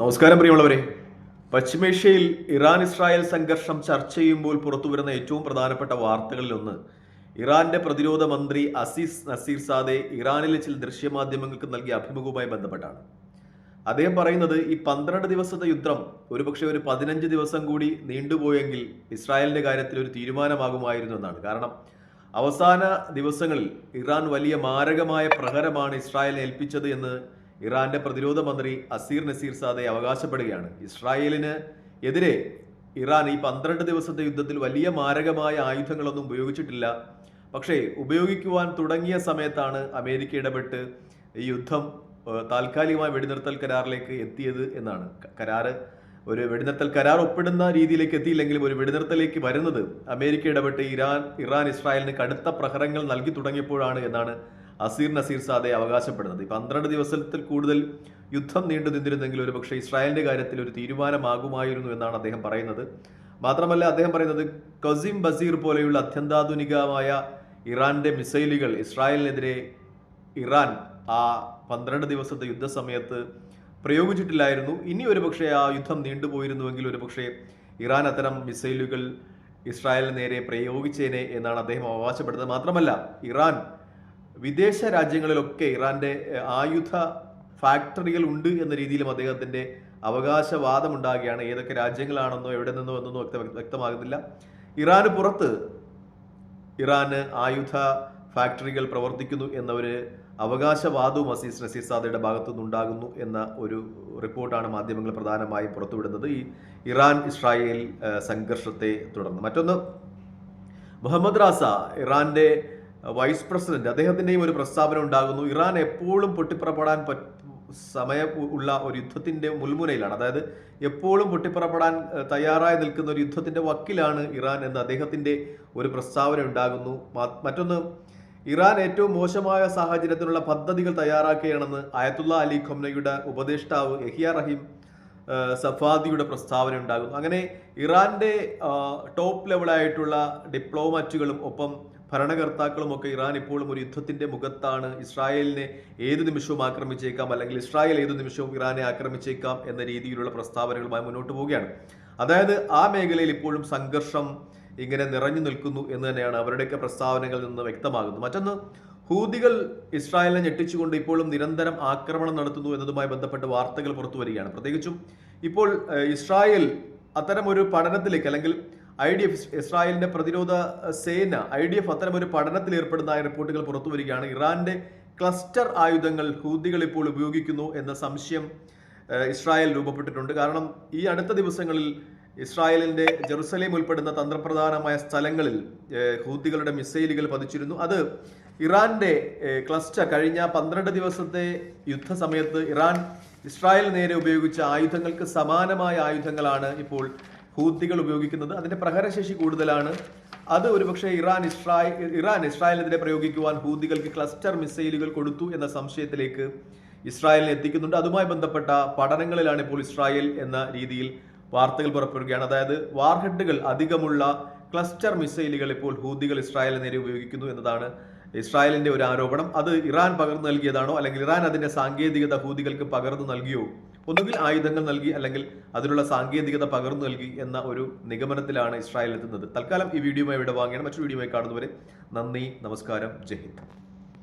നമസ്കാരം പ്രിയമുള്ളവരെ. പശ്ചിമേഷ്യയിൽ ഇറാൻ ഇസ്രായേൽ സംഘർഷം ചർച്ച ചെയ്യുമ്പോൾ പുറത്തുവരുന്ന ഏറ്റവും പ്രധാനപ്പെട്ട വാർത്തകളിലൊന്ന് ഇറാന്റെ പ്രതിരോധ മന്ത്രി അസീസ് നസീർ സാദെ ഇറാനിലെ ചില ദൃശ്യമാധ്യമങ്ങൾക്ക് നൽകിയ അഭിമുഖവുമായി ബന്ധപ്പെട്ടാണ്. അദ്ദേഹം പറയുന്നത് ഈ പന്ത്രണ്ട് ദിവസത്തെ യുദ്ധം ഒരുപക്ഷെ ഒരു പതിനഞ്ച് ദിവസം കൂടി നീണ്ടുപോയെങ്കിൽ ഇസ്രായേലിന്റെ കാര്യത്തിൽ ഒരു തീരുമാനമാകുമായിരുന്നു എന്നാണ്. കാരണം അവസാന ദിവസങ്ങളിൽ ഇറാൻ വലിയ മാരകമായ പ്രഹരമാണ് ഇസ്രായേലിനെ ഏൽപ്പിച്ചത് എന്ന് ഇറാന്റെ പ്രതിരോധ മന്ത്രി അസീർ നസീർ സാദെ അവകാശപ്പെടുകയാണ്. ഇസ്രായേലിന് എതിരെ ഇറാൻ ഈ പന്ത്രണ്ട് ദിവസത്തെ യുദ്ധത്തിൽ വലിയ മാരകമായ ആയുധങ്ങളൊന്നും ഉപയോഗിച്ചിട്ടില്ല. പക്ഷേ ഉപയോഗിക്കുവാൻ തുടങ്ങിയ സമയത്താണ് അമേരിക്ക ഇടപെട്ട് ഈ യുദ്ധം താൽക്കാലികമായ വെടിനിർത്തൽ കരാറിലേക്ക് എത്തിയത് എന്നാണ്. കരാറ് ഒരു വെടിനിർത്തൽ കരാർ ഒപ്പിടുന്ന രീതിയിലേക്ക് എത്തിയില്ലെങ്കിലും ഒരു വെടിനിർത്തലേക്ക് വരുന്നത് അമേരിക്ക ഇടപെട്ട് ഇറാൻ ഇറാൻ ഇസ്രായേലിന് കടുത്ത പ്രഹരങ്ങൾ നൽകി തുടങ്ങിയപ്പോഴാണ് എന്നാണ് അസീർ നസീർ സാദെ അവകാശപ്പെടുന്നത്. ഈ പന്ത്രണ്ട് ദിവസത്തിൽ കൂടുതൽ യുദ്ധം നീണ്ടു നിന്നിരുന്നെങ്കിൽ ഒരു പക്ഷേ ഇസ്രായേലിന്റെ കാര്യത്തിൽ ഒരു തീരുമാനമാകുമായിരുന്നു എന്നാണ് അദ്ദേഹം പറയുന്നത്. മാത്രമല്ല അദ്ദേഹം പറയുന്നത് കസിം ബസീർ പോലെയുള്ള അത്യന്താധുനികമായ ഇറാന്റെ മിസൈലുകൾ ഇസ്രായേലിനെതിരെ ഇറാൻ ആ പന്ത്രണ്ട് ദിവസത്തെ യുദ്ധസമയത്ത് പ്രയോഗിച്ചിട്ടില്ലായിരുന്നു. ഇനി ഒരു പക്ഷേ ആ യുദ്ധം നീണ്ടുപോയിരുന്നുവെങ്കിൽ ഒരു പക്ഷേ ഇറാൻ അത്തരം മിസൈലുകൾ ഇസ്രായേലിന് നേരെ പ്രയോഗിച്ചേനെ എന്നാണ് അദ്ദേഹം അവകാശപ്പെടുന്നത്. മാത്രമല്ല ഇറാൻ വിദേശ രാജ്യങ്ങളിലൊക്കെ ഇറാന്റെ ആയുധ ഫാക്ടറികൾ ഉണ്ട് എന്ന രീതിയിലും അദ്ദേഹത്തിന്റെ അവകാശവാദം ഉണ്ടാകുകയാണ് ഏതൊക്കെ രാജ്യങ്ങളാണെന്നോ എവിടെ നിന്നോ എന്നൊന്നും വ്യക്ത വ്യക്തമാകുന്നില്ല. ഇറാന് പുറത്ത് ഇറാന് ആയുധ ഫാക്ടറികൾ പ്രവർത്തിക്കുന്നു എന്ന ഒരു അവകാശവാദവും അസീസ് നസീർ സാദയുടെ ഭാഗത്തു നിന്നുണ്ടാകുന്നു എന്ന ഒരു റിപ്പോർട്ടാണ് മാധ്യമങ്ങൾ പ്രധാനമായും പുറത്തുവിടുന്നത്. ഈ ഇറാൻ ഇസ്രായേൽ സംഘർഷത്തെ തുടർന്ന്. മറ്റൊന്ന് മുഹമ്മദ് റാസ ഇറാന്റെ വൈസ് പ്രസിഡന്റ് അദ്ദേഹത്തിന്റെയും ഒരു പ്രസ്താവന ഉണ്ടാകുന്നു. ഇറാൻ എപ്പോഴും പൊട്ടിപ്പുറപ്പെടാൻ സമയം ഉള്ള ഒരു യുദ്ധത്തിന്റെ മുൾമുനയിലാണ്. അതായത് എപ്പോഴും പൊട്ടിപ്പുറപ്പെടാൻ തയ്യാറായി നിൽക്കുന്ന ഒരു യുദ്ധത്തിന്റെ വക്കിലാണ് ഇറാൻ എന്ന് അദ്ദേഹത്തിന്റെ ഒരു പ്രസ്താവന ഉണ്ടാകുന്നു. മറ്റൊന്ന് ഇറാൻ ഏറ്റവും മോശമായ സാഹചര്യത്തിനുള്ള പദ്ധതികൾ തയ്യാറാക്കുകയാണെന്ന് അയത്തുള്ള അലി ഖൊംനയുടെ ഉപദേഷ്ടാവ് എഹിയ റഹീം സഫാദിയുടെ പ്രസ്താവന ഉണ്ടാകുന്നു. അങ്ങനെ ഇറാന്റെ ടോപ്പ് ലെവലായിട്ടുള്ള ഡിപ്ലോമാറ്റുകളും ഒപ്പം ഭരണകർത്താക്കളും ഒക്കെ ഇറാൻ ഇപ്പോഴും ഒരു യുദ്ധത്തിന്റെ മുഖത്താണ്. ഇസ്രായേലിനെ ഏത് നിമിഷവും ആക്രമിച്ചേക്കാം അല്ലെങ്കിൽ ഇസ്രായേൽ ഏത് നിമിഷവും ഇറാനെ ആക്രമിച്ചേക്കാം എന്ന രീതിയിലുള്ള പ്രസ്താവനകളുമായി മുന്നോട്ട് പോവുകയാണ്. അതായത് ആ മേഖലയിൽ ഇപ്പോഴും സംഘർഷം ഇങ്ങനെ നിറഞ്ഞു നിൽക്കുന്നു എന്ന് തന്നെയാണ് അവരുടെയൊക്കെ പ്രസ്താവനകളിൽ നിന്ന് വ്യക്തമാകുന്നത്. മറ്റൊന്ന് ഹൂതികൾ ഇസ്രായേലിനെ ഞെട്ടിച്ചുകൊണ്ട് ഇപ്പോഴും നിരന്തരം ആക്രമണം നടത്തുന്നു എന്നതുമായി ബന്ധപ്പെട്ട് വാർത്തകൾ പുറത്തു വരികയാണ്. പ്രത്യേകിച്ചും ഇപ്പോൾ ഇസ്രായേൽ അത്തരം ഒരു പഠനത്തിലേക്ക് അല്ലെങ്കിൽ ഐ ഡി എഫ് ഇസ്രായേലിന്റെ പ്രതിരോധ സേന ഐ ഡി എഫ് അത്തരം ഒരു പഠനത്തിൽ ഏർപ്പെടുന്നതായ റിപ്പോർട്ടുകൾ പുറത്തു വരികയാണ്. ഇറാന്റെ ക്ലസ്റ്റർ ആയുധങ്ങൾ ഹൂതികൾ ഇപ്പോൾ ഉപയോഗിക്കുന്നു എന്ന സംശയം ഇസ്രായേൽ രൂപപ്പെട്ടിട്ടുണ്ട്. കാരണം ഈ അടുത്ത ദിവസങ്ങളിൽ ഇസ്രായേലിന്റെ ജെറുസലേം ഉൾപ്പെടുന്ന തന്ത്രപ്രധാനമായ സ്ഥലങ്ങളിൽ ഹൂതികളുടെ മിസൈലുകൾ പതിച്ചിരുന്നു. അത് ഇറാന്റെ ക്ലസ്റ്റർ കഴിഞ്ഞ പന്ത്രണ്ട് ദിവസത്തെ യുദ്ധസമയത്ത് ഇറാൻ ഇസ്രായേൽ നേരെ ഉപയോഗിച്ച ആയുധങ്ങൾക്ക് സമാനമായ ആയുധങ്ങളാണ് ഇപ്പോൾ ഹൂത്തികൾ ഉപയോഗിക്കുന്നത്. അതിന്റെ പ്രഹരശേഷി കൂടുതലാണ്. അത് ഒരുപക്ഷെ ഇറാൻ ഇസ്രായേൽ ഇറാൻ ഇസ്രായേലിനെതിരെ പ്രയോഗിക്കുവാൻ ഹൂതികൾക്ക് ക്ലസ്റ്റർ മിസൈലുകൾ കൊടുത്തു എന്ന സംശയത്തിലേക്ക് ഇസ്രായേലിനെ എത്തിക്കുന്നുണ്ട്. അതുമായി ബന്ധപ്പെട്ട പഠനങ്ങളിലാണ് ഇപ്പോൾ ഇസ്രായേൽ എന്ന രീതിയിൽ വാർത്തകൾ പുറപ്പെടുകയാണ്. അതായത് വാർഹെഡുകൾ അധികമുള്ള ക്ലസ്റ്റർ മിസൈലുകൾ ഇപ്പോൾ ഹൂതികൾ ഇസ്രായേലിന് നേരെ ഉപയോഗിക്കുന്നു എന്നതാണ് ഇസ്രായേലിന്റെ ഒരു ആരോപണം. അത് ഇറാൻ പകർന്നു നൽകിയതാണോ? അല്ലെങ്കിൽ ഇറാൻ അതിന്റെ സാങ്കേതികത ഹൂതികൾക്ക് പകർന്നു നൽകിയോ? ഒന്നുകിൽ ആയുധങ്ങൾ നൽകി അല്ലെങ്കിൽ അതിനുള്ള സാങ്കേതികത പകർന്നു നൽകി എന്ന ഒരു നിഗമനത്തിലാണ് ഇസ്രായേൽ എത്തുന്നത്. തൽക്കാലം ഈ വീഡിയോയുമായി ഇവിടെ വാങ്ങിയാണ് മറ്റൊരു വീഡിയോയുമായി കാണുന്നവരെ നന്ദി നമസ്കാരം ജയ് ഹിന്ദ്.